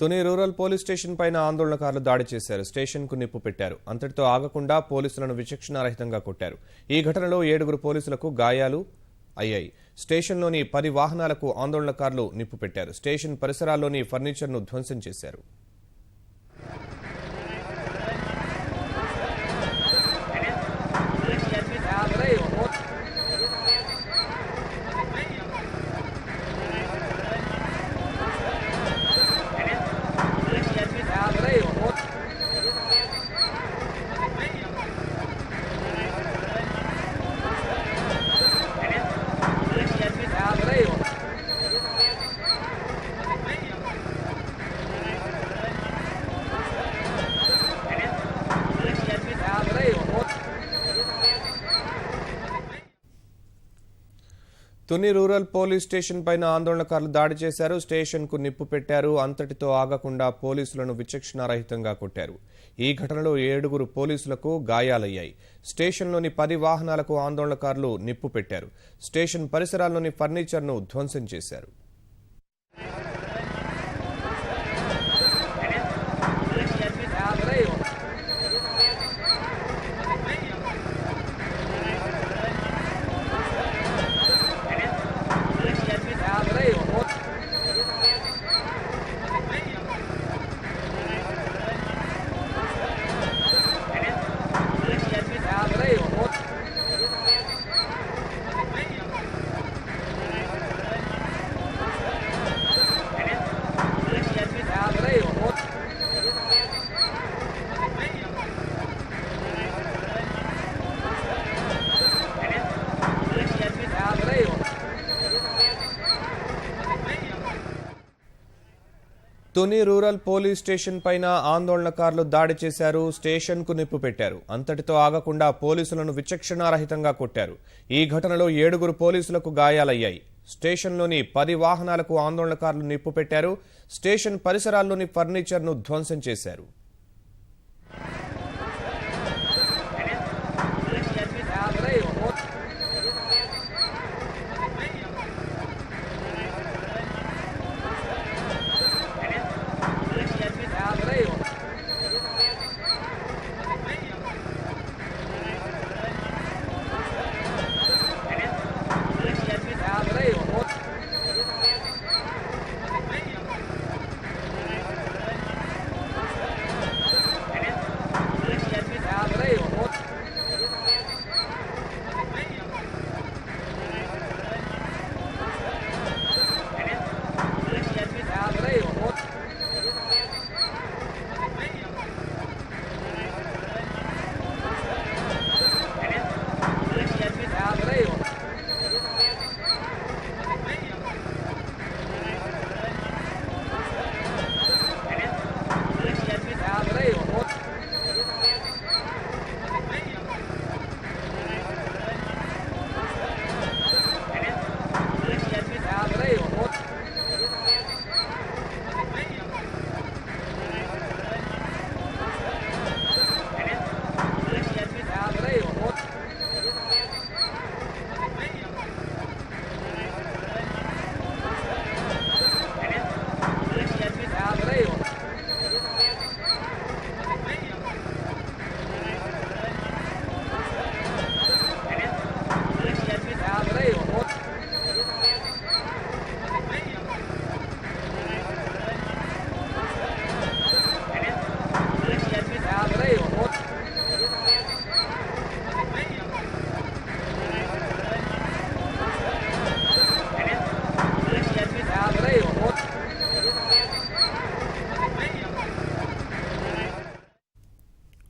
Tuni rural police station పైన ఆందోళనకారులు దాడి చేశారు. స్టేషన్కు నిప్పు పెట్టారు. అంతటితో ఆగకుండా పోలీసులను విచక్షణారహితంగా కొట్టారు. ఈ ఘటనలో ఏడుగురు పోలీసులకు గాయాలు అయ్యాయి. స్టేషన్లోని పది వాహనాలకు ఆందోళనకారులు నిప్పు పెట్టారు. స్టేషన్ పరిసరాల్లోని ఫర్నిచర్ను ధ్వంసం చేశారు. తుని రూరల్ పోలీస్ స్టేషన్ పైన ఆందోళనకారులు దాడి చేశారు. స్టేషన్కు నిప్పు పెట్టారు. అంతటితో ఆగకుండా పోలీసులను విచక్షణారహితంగా కొట్టారు. ఈ ఘటనలో ఏడుగురు పోలీసులకు గాయాలయ్యాయి. స్టేషన్లోని పది వాహనాలకు ఆందోళనకారులు నిప్పు పెట్టారు. స్టేషన్ పరిసరాల్లోని ఫర్నిచర్ను ధ్వంసం చేశారు. తుని రూరల్ పోలీస్ స్టేషన్ పైన ఆందోళనకారులు దాడి చేశారు స్టేషన్కు నిప్పు పెట్టారు అంతటితో ఆగకుండా పోలీసులను విచక్షణారహితంగా కొట్టారు. ఈ ఘటనలో ఏడుగురు పోలీసులకు గాయాలయ్యాయి. స్టేషన్లోని పది వాహనాలకు ఆందోళనకారులు నిప్పు పెట్టారు స్టేషన్ పరిసరాల్లోని ఫర్నిచర్ను ధ్వంసం చేశారు.